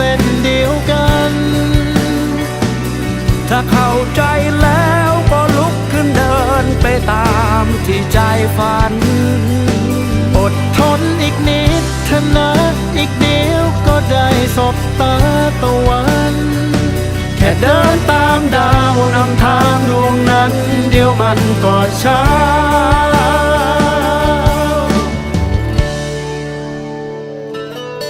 เส้นเดียวกัน ถ้าเข้าใจแล้วก็ลุกขึ้นเดินไปตามที่ใจฝัน อดทนอีกนิดเถอะนะอีกเดียวก็ได้สบตาตะวัน แค่เดินตามดาวนำทางดวงนั้น เดียวมันก็ช้า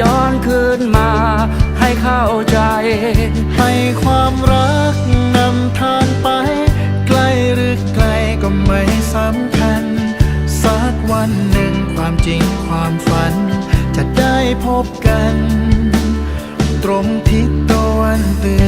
ย้อนคืนมา ให้เข้าใจ ให้ความรักนำทางไป ใกล้หรือไกลก็ไม่สำคัญ สักวันหนึ่งความจริงความฝัน จะได้พบกัน ตรงทิศตะวันเตือน